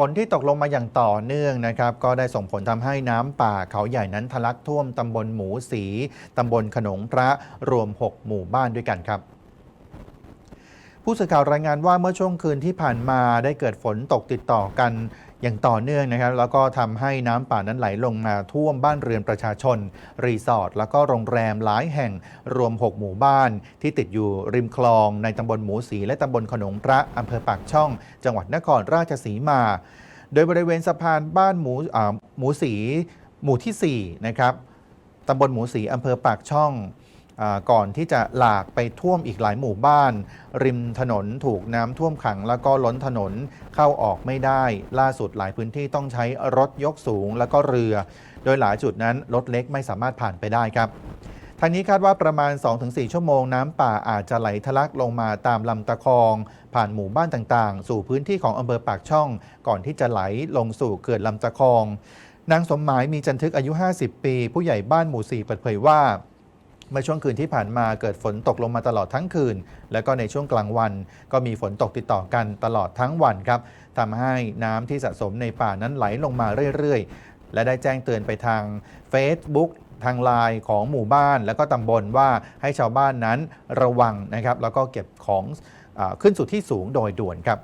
ฝนที่ตกลงมาอย่างต่อเนื่องนะครับ ก็ได้ส่งผลทำให้น้ำป่าเขาใหญ่นั้นทะลักท่วมตำบลหมูสีตำบลขนงพระรวม 6 หมู่บ้านด้วยกันครับ ผู้สื่อข่าวรายงานว่าเมื่อช่วงคืนที่ผ่านมาได้เกิดฝนตกติดต่อกันอย่างต่อเนื่องนะครับ แล้วก็ทำให้น้ำป่านั้นไหลลงมาท่วมบ้านเรือนประชาชน รีสอร์ทแล้วก็โรงแรมหลายแห่งรวม 6 หมู่บ้าน ที่ติดอยู่ริมคลอง ในตำบลหมูสี และตำบลขนงพระอำเภอปากช่อง จังหวัดนครราชสีมา โดยบริเวณสะพานบ้านหมูหมูสี หมู่ที่4นะครับตำบลหมูสีอำเภอปากช่อง ก่อนที่จะหลากไปท่วมอีกหลายหมู่บ้าน ริมถนนถูกน้ำท่วมขังแล้วก็ล้นถนนเข้าออกไม่ได้ ล่าสุดหลายพื้นที่ต้องใช้รถยกสูงแล้วก็เรือ โดยหลายจุดนั้นรถเล็กไม่สามารถผ่านไปได้ครับทางนี้คาดว่าประมาณ 2-4 ชั่วโมงน้ำป่าอาจจะไหลทะลักลงมาตามลำตะคอง ผ่านหมู่บ้านต่างๆ สู่พื้นที่ของอำเภอปากช่อง ก่อนที่จะไหลลงสู่เขื่อนลำตะคอง นางสมหมายมีจันทึกอายุ 50 ปี ผู้ใหญ่บ้านหมู่สี่เปิดเผยว่า เมื่อช่วงคืนที่ผ่านมาเกิดฝนตกลงมาตลอดทั้งคืน และก็ในช่วงกลางวัน ก็มีฝนตกติดต่อกันตลอดทั้งวันครับทำให้น้ำที่สะสมในป่านั้นไหลลงมาเรื่อยๆ และได้แจ้งเตือนไปทาง Facebook ทางไลน์ของหมู่บ้านและก็ตำบลว่าให้ชาวบ้านนั้นระวังนะครับ แล้วก็เก็บของอขึ้นสู่ที่สูงโดยด่วนครับ